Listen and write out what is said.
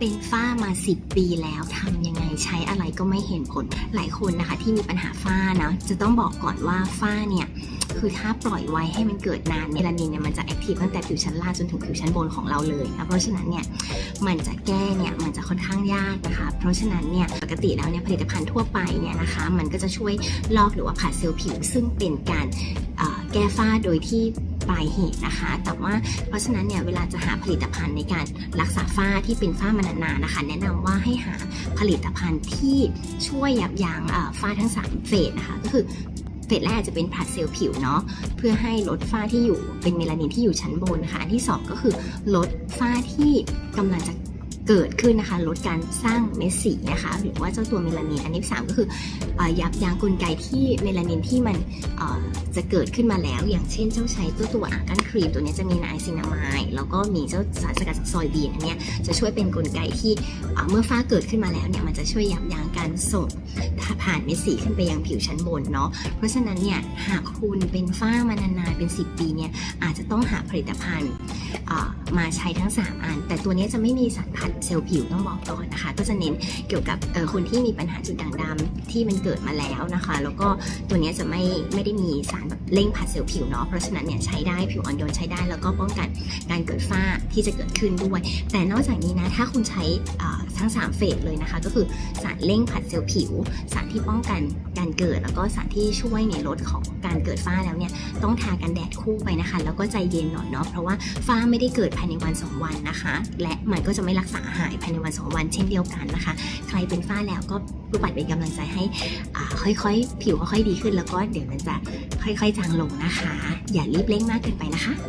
เป็นฝ้ามา 10 ปีแล้วทำยังไงใช้อะไรก็ไม่เห็นผลหลายคนนะคะ ที่มีปัญหาฝ้านะจะต้องบอกก่อนว่าฝ้าเนี่ยคือถ้าปล่อยไว้ให้มันเกิดนานเมลานินเนี่ยมันจะแอคทีฟตั้งแต่ผิวชั้นล่างจนถึงผิวชั้นบนของเราเลยนะเพราะฉะนั้นเนี่ยมันจะแก้เนี่ยมันจะค่อนข้างยากนะคะ เพราะฉะนั้นเนี่ยปกติแล้วเนี่ยผลิตภัณฑ์ทั่วไปเนี่ยนะคะ มันก็จะช่วยลอกหรือว่าผ่าเซลล์ผิวซึ่งเป็นการแก้ฝ้าโดยที่ ปลายเหตุนะคะ แต่ว่าเพราะฉะนั้นเนี่ยเวลาจะหาผลิตภัณฑ์ในการรักษาฝ้าที่เป็นฝ้ามานานๆนะคะ แนะนำว่าให้หาผลิตภัณฑ์ที่ช่วยยับยั้งฝ้าทั้งสามเฟสนะคะ ก็คือเฟสแรกจะเป็นผลัดเซลล์ผิวเนาะเพื่อให้ลดฝ้าที่อยู่เป็นเมลานินที่อยู่ชั้นบนนะคะอันที่ 2 ก็คือลดฝ้าที่กำลังจะ เกิดขึ้นนะคะลดการสร้างเม็ดสีนะคะหรือว่าเจ้าตัวเมลานินอันที่3ก็คืออยับยั้งกลไกที่เมลานินที่มันจะเกิดขึ้นมาแล้ว อย่างเช่นเจ้าใช้ตัวตัวอากันครีมตัวนี้จะมีไนซินามายแล้วก็มีเจ้าสารสกัดจากซอยบีนอันนี้จะช่วยเป็นกลไกที่เมื่อฝ้าเกิดขึ้นมาแล้วเนี่ยมันจะช่วยยับยั้งการส่งผ่านเม็ดสีขึ้นไปยังผิวชั้นบนเนาะเพราะฉะนั้นเนี่ยหากคุณเป็นฝ้ามานานๆเป็น 10 ปีเนี่ยอาจจะต้องหาผลิตภัณฑ์ มาใช้ทั้ง 3 อัน แต่ตัวนี้จะไม่มีสารพัดเซลล์ผิวต้องบอกก่อนนะคะ ก็จะเน้นเกี่ยวกับคนที่มีปัญหาจุดด่างดำที่มันเกิดมาแล้วนะคะ แล้วก็ตัวนี้จะไม่ไม่ได้มีสารแบบเร่งผัดเซลล์ผิวเนาะเพราะฉะนั้นเนี่ยใช้ได้ผิวอ่อนโยนใช้ได้แล้วก็ป้องกันการเกิดฝ้าที่จะเกิดขึ้นด้วย แต่นอกจากนี้นะถ้าคุณใช้ทั้ง 3 เฟสเลยนะคะ ก็คือสารเร่งผัดเซลล์ผิว สารที่ป้องกันการเกิด แล้วก็สารที่ช่วยในลดของการเกิดฝ้าแล้วเนี่ยต้องทากันแดดคู่ไปนะคะ แล้วก็ใจเย็นหน่อยเนาะเพราะว่าฝ้าไม่ได้เกิดภายในวัน 2 วันนะคะ และมันก็จะไม่รักษาหายภายในวัน 2 วันเช่นเดียวกันนะคะ ใครเป็นฝ้าแล้วก็รูปัดเป็นกำลังใจให้ค่อยๆ ผิวค่อยๆดีขึ้นแล้วก็เดี๋ยวมันจะค่อยๆจางลงนะคะ อย่ารีบเร่งมากเกินไปนะคะ